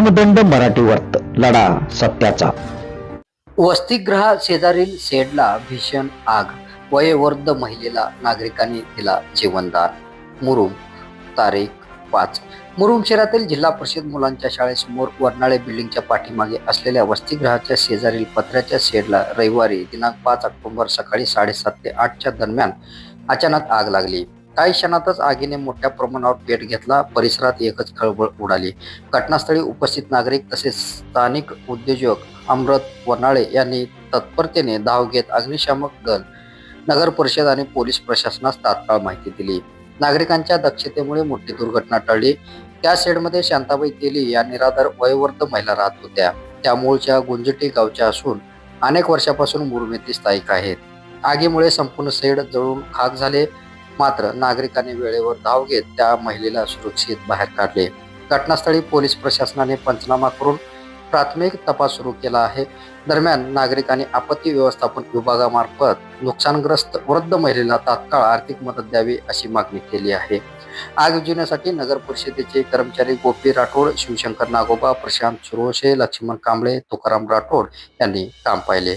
दंड मराठी वर्त लढा सत्याचा. वसतिगृहा शेजारील शेडला भीषण आग. वयोवृद्ध महिलेला नागरिकांनी दिला जीवनदान. मुरुम तारीख पाच. मुरुम शहरातील जिल्हा परिषद मुलांच्या शाळेसमोर वर्णाळे बिल्डिंगच्या पाठीमागे असलेल्या वसतिगृहाच्या शेजारील पत्र्याच्या शेडला रविवारी दिनांक पाच ऑक्टोबर सकाळी साडेसात ते आठच्या दरम्यान अचानक आग लागली. काही क्षणातच आगीने मोठ्या प्रमाणावर पेट घेतला. परिसरात एकच खळबळ उडाली. घटनास्थळी उपस्थित नागरिक तसेच स्थानिक उद्योजक अमृत वनाळे यांनी तत्परतेने धाव घेत अग्निशामक दल नगर परिषद आणि पोलीस प्रशासनास तात्काळ माहिती दिली. नागरिकांच्या दक्षतेमुळे मोठी दुर्घटना टळली. त्या शेडमध्ये शांताबाई तेली या निराधार वयोवृद्ध महिला राहत होत्या. त्या मूळच्या गुंजटी गावच्या असून अनेक वर्षापासून मुरुम स्थायिक आहेत. आगीमुळे संपूर्ण शेड जळून खाक झाले. मात्र नागरिकांनी वेळेवर धाव घेत त्या महिलेला सुरक्षित बाहेर काढले. घटनास्थळी पोलीस प्रशासनाने पंचनामा करून प्राथमिक तपास सुरू केला आहे. दरम्यान नागरिकांनी आपत्ती व्यवस्थापन विभागामार्फत नुकसानग्रस्त वृद्ध महिलेला तात्काळ आर्थिक मदत द्यावी अशी मागणी केली आहे. आग विझवण्यासाठी नगर परिषदेचे कर्मचारी गोपी राठोड शिवशंकर नागोबा प्रशांत सुरोशे लक्ष्मण कांबळे तुकाराम राठोड यांनी काम पाहिले.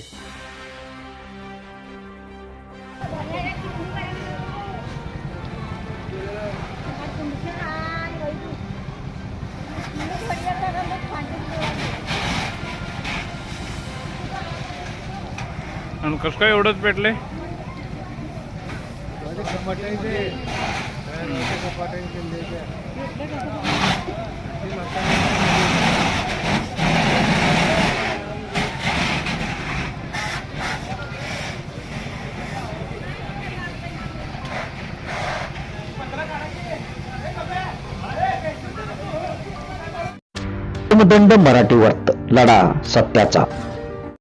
आणि कसं काय एवढंच पेटले दंड मराठी वर्त. लढा सत्याचा.